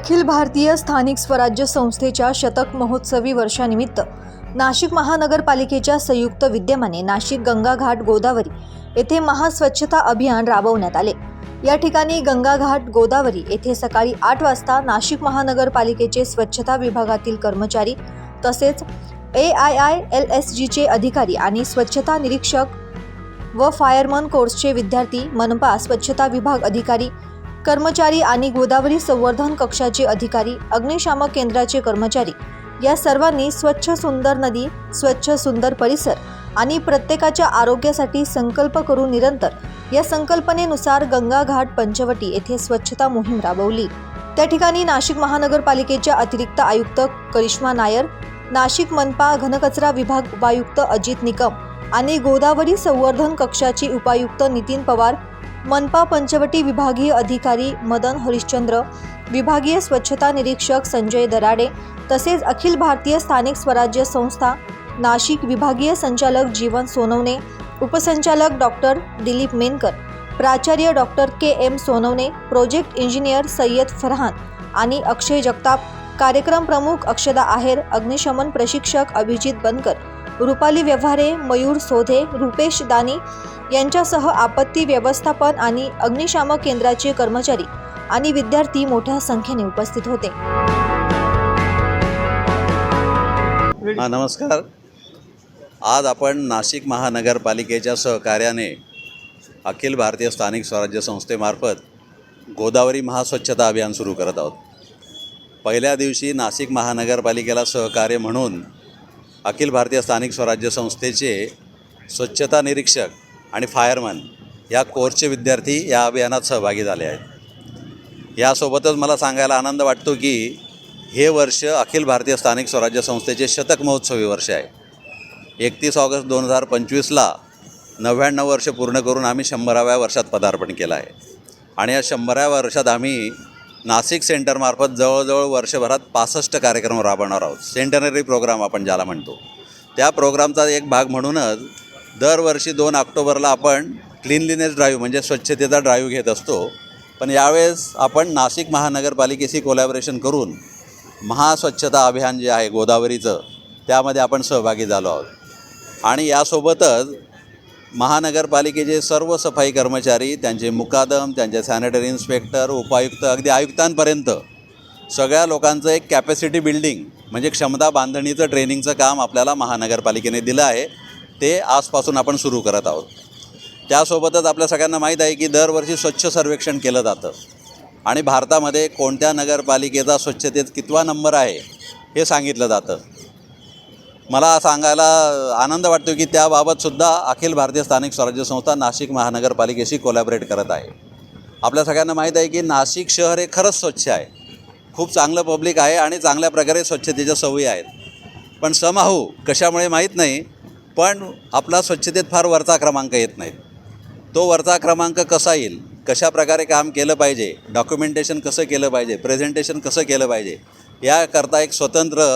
अखिल भारतीय स्थानिक स्वराज्य संस्थेच्या शतक महोत्सवी वर्षानिमित्त नाशिक महानगरपालिकेच्या संयुक्त विद्यमाने नाशिक गंगाघाट गोदावरी येथे महास्वच्छता अभियान राबवण्यात आले. या ठिकाणी गंगाघाट गोदावरी येथे सकाळी आठ वाजता नाशिक महानगरपालिकेचे स्वच्छता विभागातील कर्मचारी तसेच A I I L S जीचे अधिकारी आणि स्वच्छता निरीक्षक व फायरमन कोर्सचे विद्यार्थी मनपा स्वच्छता विभाग अधिकारी कर्मचारी आणि गोदावरी संवर्धन कक्षाचे अधिकारी अग्निशामक केंद्राचे कर्मचारी. या सर्वांनी स्वच्छ सुंदर नदी स्वच्छ सुंदर परिसर आणि प्रत्येकाच्या आरोग्यासाठी संकल्प करून निरंतर या संकल्पनेनुसार गंगा घाट पंचवटी येथे स्वच्छता मोहीम राबवली. त्या ठिकाणी नाशिक महानगरपालिकेच्या अतिरिक्त आयुक्त करिश्मा नायर नाशिक मनपा घनकचरा विभाग उपायुक्त अजित निकम आणि गोदावरी संवर्धन कक्षाचे उपायुक्त नितीन पवार मनपा पंचवटी विभागीय अधिकारी मदन हरिश्चंद्र विभागीय स्वच्छता निरीक्षक संजय दराडे तसेच अखिल भारतीय स्थानिक स्वराज्य संस्था नाशिक विभागीय संचालक जीवन सोनवणे उपसंचालक डॉक्टर दिलीप मेनकर प्राचार्य doctor K M Sonawane project engineer Syed Farhan आणि अक्षय जगताप कार्यक्रम प्रमुख अक्षदा आहेर अग्निशमन प्रशिक्षक अभिजित बनकर. रुपाली व्यवहारे मयूर सोधे रुपेश दानी यांच्यासह आपत्ती व्यवस्थापन आणि अग्निशामक केंद्राचे कर्मचारी आणि विद्यार्थी मोठ्या संख्येने उपस्थित होते. हा नमस्कार. आज आपण नाशिक महानगरपालिकेच्या सहकार्याने अखिल भारतीय स्थानिक स्वराज्य संस्थेमार्फत गोदावरी महास्वच्छता अभियान सुरू करत आहोत. पहिल्या दिवशी नाशिक महानगरपालिकेला सहकार्य म्हणून अखिल भारतीय स्थानिक स्वराज्य संस्थेचे स्वच्छता निरीक्षक आणि फायरमन या कोर्सचे विद्यार्थी या अभियानात सहभागी झाले आहेत. यासोबतच मला सांगायला आनंद वाटतो की हे वर्ष अखिल भारतीय स्थानिक स्वराज्य संस्थेचे शतक महोत्सवी वर्ष आहे. एकतीस ऑगस्ट दोन हजार पंचवीसला नव्याण्णव वर्ष पूर्ण करून आम्ही शंभराव्या वर्षात पदार्पण केलं आहे. आणि या शंभराव्या वर्षात आम्ही नाशिक सेंटरमार्फत जवळजवळ वर्षभरात पासष्ट कार्यक्रम राबवणार आहोत. सेंटनरी प्रोग्राम आपण ज्याला म्हणतो. त्या प्रोग्रामचा एक भाग म्हणूनच दरवर्षी दोन ऑक्टोबरला आपण क्लिनलीनेस ड्राईव्ह म्हणजे स्वच्छतेचा ड्राईव्ह घेत असतो. पण यावेळेस आपण नाशिक महानगरपालिकेशी कोलॅबरेशन करून महास्वच्छता अभियान जे आहे गोदावरीचं त्यामध्ये आपण सहभागी झालो आहोत. आणि यासोबतच महानगरपालिकेचे सर्व सफाई कर्मचारी त्यांचे मुकादम त्यांचे सॅनिटरी इन्स्पेक्टर उपायुक्त अगदी आयुक्तांपर्यंत सगळ्या लोकांचं एक कॅपॅसिटी बिल्डिंग म्हणजे क्षमता बांधणीचं ट्रेनिंगचं काम आपल्याला महानगरपालिकेने दिलं आहे. ते आजपासून आपण सुरू करत आहोत. त्यासोबतच आपल्या सगळ्यांना माहीत आहे की दरवर्षी स्वच्छ सर्वेक्षण केलं जातं. आणि भारतामध्ये कोणत्या नगरपालिकेचा स्वच्छतेत कितवा नंबर आहे हे सांगितलं जातं. मला सांगायला आनंद वाटतो की त्याबाबतसुद्धा अखिल भारतीय स्थानिक स्वराज्य संस्था नाशिक महानगरपालिकेशी कोलॅबरेट करत आहे. आपल्या सगळ्यांना माहीत आहे की नाशिक शहर हे खरंच स्वच्छ आहे. खूप चांगलं पब्लिक आहे आणि चांगल्या प्रकारे स्वच्छतेच्या सवयी आहेत. पण समाहू कशामुळे माहीत नाही पण आपला स्वच्छतेत फार वरचा क्रमांक येत नाही. तो वरचा क्रमांक कसा येईल कशा प्रकारे काम केलं पाहिजे डॉक्युमेंटेशन कसं केलं पाहिजे प्रेझेंटेशन कसं केलं पाहिजे याकरता एक स्वतंत्र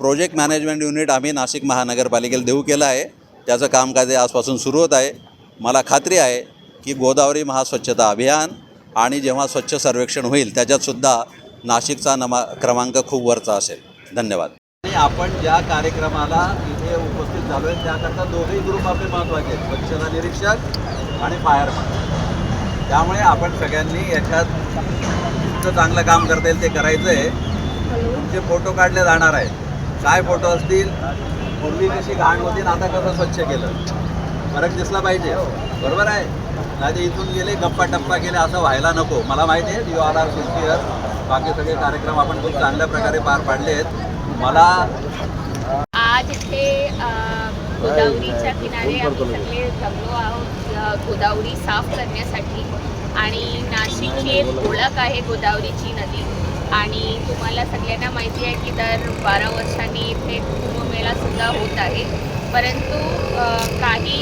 प्रोजेक्ट मॅनेजमेंट युनिट आम्ही नाशिक महानगरपालिकेला देऊ केलं आहे. त्याचं कामकाज हे आजपासून सुरू होत आहे. मला खात्री आहे की गोदावरी महास्वच्छता अभियान आणि जेव्हा स्वच्छ सर्वेक्षण होईल त्याच्यातसुद्धा नाशिकचा नमा क्रमांक खूप वरचा असेल. धन्यवाद. आणि आपण ज्या कार्यक्रमाला इथे उपस्थित झालो आहे त्याकरता दोघेही ग्रुप आपले महत्त्वाचे आहेत. स्वच्छता निरीक्षक आणि फायरमॅन त्यामुळे आपण सगळ्यांनी याच्यात इतकं चांगलं काम करता येईल ते करायचं आहे तुमचे फोटो काढले जाणार आहेत काय फोटो असतील पूर्वी कशी घाण होती आणि आता कसं स्वच्छ केलं? फरक दिसला पाहिजे. बरोबर आहे? नाही इथून गेले गप्पा टप्पा केले असं व्हायला नको. मला माहिती आहे यू आर आर सिन्सिअर बाकी सगळे कार्यक्रम आपण खूप चांगल्या प्रकारे पार पाडले आहेत मला आज इथे गोदावरीच्या किनारे आम्ही सगळे जमलो आहोत. गोदावरी साफ करण्यासाठी. आणि नाशिकची एक ओळख आहे गोदावरीची नदी. आणि तुम्हाला सगळ्यांना माहिती आहे की दर बारा वर्षांनी इथे कुंभमेळासुद्धा होत आहे. परंतु काही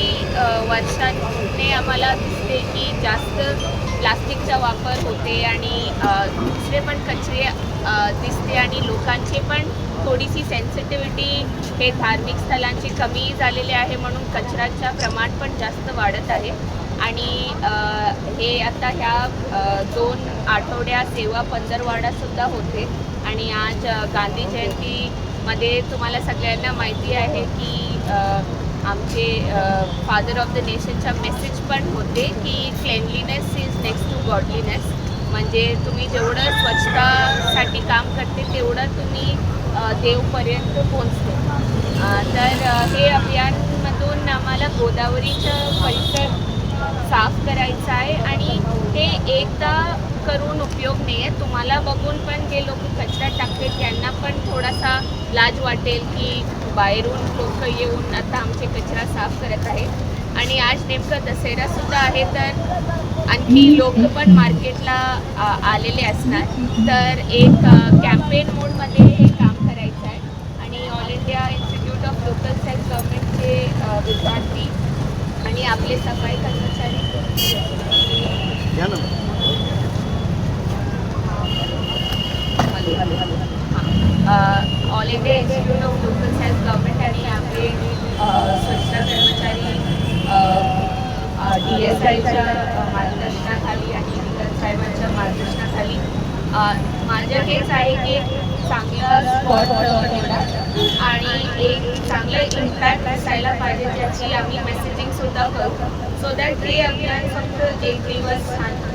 वर्षांनी आम्हाला दिसते की जास्त प्लास्टिकचा वापर होते आणि दुसरे पण कचरे दिसते आणि लोकांचे पण थोडीशी सेन्सिटिव्हिटी हे धार्मिक स्थलांची कमी झालेले आहे म्हणून कचऱ्याचं प्रमाण पण जास्त वाढत आहे. आणि हे आता ह्या दोन आठवड्या सेवा पंधरवाडासुद्धा होते. आणि आज गांधी जयंतीमध्ये तुम्हाला सगळ्यांना माहिती आहे की आमचे फादर ऑफ द नेशनचा मेसेज पण होते की cleanliness is next to godliness म्हणजे तुम्ही जेवढं स्वच्छतासाठी काम करते तेवढं तुम्ही देवपर्यंत पोचते तर हे अभियानमधून आम्हाला गोदावरीचं परिसर साफ करायचं आहे आणि ते एकदा करून उपयोग नाही आहे तुम्हाला बघून पण जे लोक कचरा टाकते त्यांना पण थोडासा लाज वाटेल की बाहेरून लोक येऊन आता आमचे कचरा साफ करत आहे आणि आज नेमकं दसरासुद्धा आहे तर आणखी लोक पण मार्केटला आलेले असणार. तर एक कॅम्पेन मोडमध्ये हे काम करायचं आहे आणि all India institute of local self गव्हर्नमेंटचे विद्यार्थी आणि आपले सफाई कर्मचारी. All India institute of local self government आणि आपले स्वच्छता कर्मचारी डी एस आयच्या मार्गदर्शनाखाली आणि विकास साहेबांच्या मार्गदर्शनाखाली. माझं हेच आहे की चांगलं स्पॉट निवडा आणि एक चांगलं इम्पॅक्ट असायला पाहिजे ज्याची आम्ही मेसेजिंगसुद्धा करू सो दॅट हे अभियान फक्त एक दिवस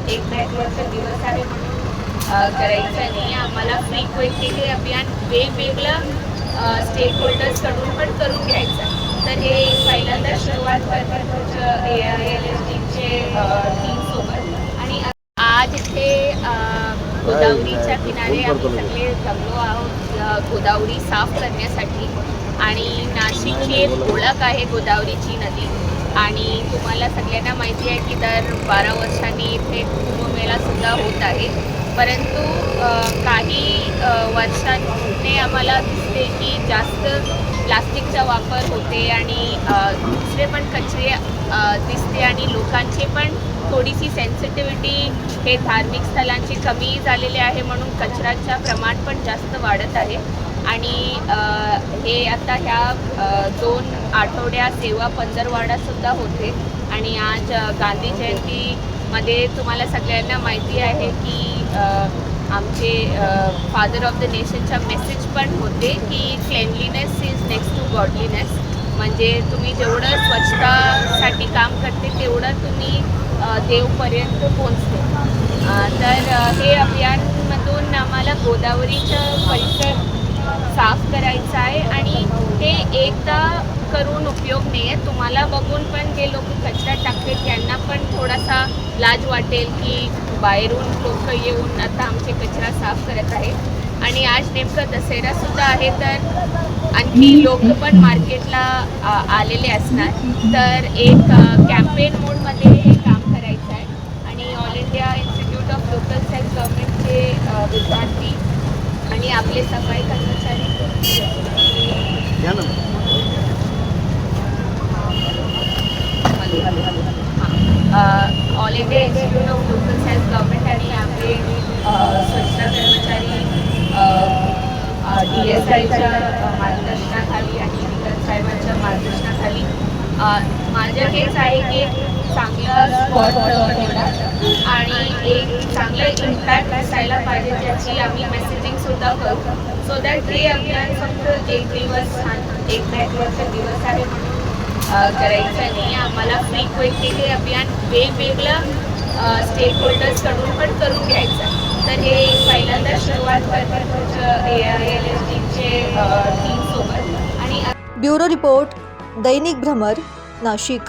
एक महत्त्वाचा दिवस आहे म्हणून करायचं नाही. आम्हाला फ्रिक्वेंटली हे अभियान वेगवेगळ्या स्टेक होल्डर्सकडून पण करून घ्यायचं तर हे पहिल्यांदा सुरुवात करतात ए आय एल एस टीचे टीमसोबत आणि आज इथे गोदावरीच्या किनारे आम्ही सगळे जमलो आहोत गोदावरी साफ करण्यासाठी. आणि नाशिकची एक ओळख आहे गोदावरीची नदी. आणि तुम्हाला सगळ्यांना माहिती आहे की दर बारा वर्षांनी इथे कुंभमेळासुद्धा होत आहे. परंतु काही वर्षांनी आम्हाला दिसते की जास्त प्लास्टिकचा वापर होते आणि इकडे पण कचरे दिसते आणि लोकांची पण थोडीशी सेन्सिटिव्हिटी हे धार्मिक स्थलांची कमी झालेले आहे म्हणून कचऱ्याचं प्रमाण पण जास्त वाढत आहे. आणि हे आता ह्या दोन आठवड्या सेवा पंधरवाडासुद्धा होते. आणि आज गांधी जयंतीमध्ये तुम्हाला सगळ्यांना माहिती आहे की आमचे फादर ऑफ द नेशनचा मेसेज पण होते की cleanliness is next to godliness म्हणजे तुम्ही जेवढं स्वच्छतासाठी काम करते तेवढं तुम्ही देवपर्यंत पोहोचते. तर हे अभियानमधून आम्हाला गोदावरीचं परिसर साफ करायचं आहे आणि ते एकदा करून उपयोग नाही आहे तुम्हाला बघून पण जे लोक कचरा टाकतील त्यांना पण थोडासा लाज वाटेल की बाहेरून लोक येऊन आता आमचे कचरा साफ करत आहेत. आणि आज नेमकं दसरासुद्धा आहे तर आणखी लोक पण मार्केटला आलेले असणार. तर एक कॅम्पेन मोडमध्ये हे काम करायचं आहे. आणि all India institute of local self गव्हर्नमेंटचे विद्यार्थी आणि आपले सफाई कर्मचारी. All India institute of local self government आणि आपले स्वच्छता कर्मचारी डी एस आयच्या मार्गदर्शनाखाली आणि विकास साहेबांच्या मार्गदर्शनाखाली माझं हेच आहे की चांगला चांगलं स्पॉट निवडा आणि एक चांगलं इम्पॅक्ट असायला पाहिजे त्याची आम्ही मेसेजिंगसुद्धा करू सो दॅट हे अभियान फक्त एक दिवस एक महत्त्वाचा दिवस आहे म्हणून करायचं नाही आम्हाला फ्रिक्वेंटली हे अभियान वेगवेगळं स्टेक होल्डर्सकडून पण करून घ्यायचं आहे. तर हे पहिल्यांदा सुरुवात करतात टीमसोबत आणि ब्युरो रिपोर्ट दैनिक भ्रमर नाशिक.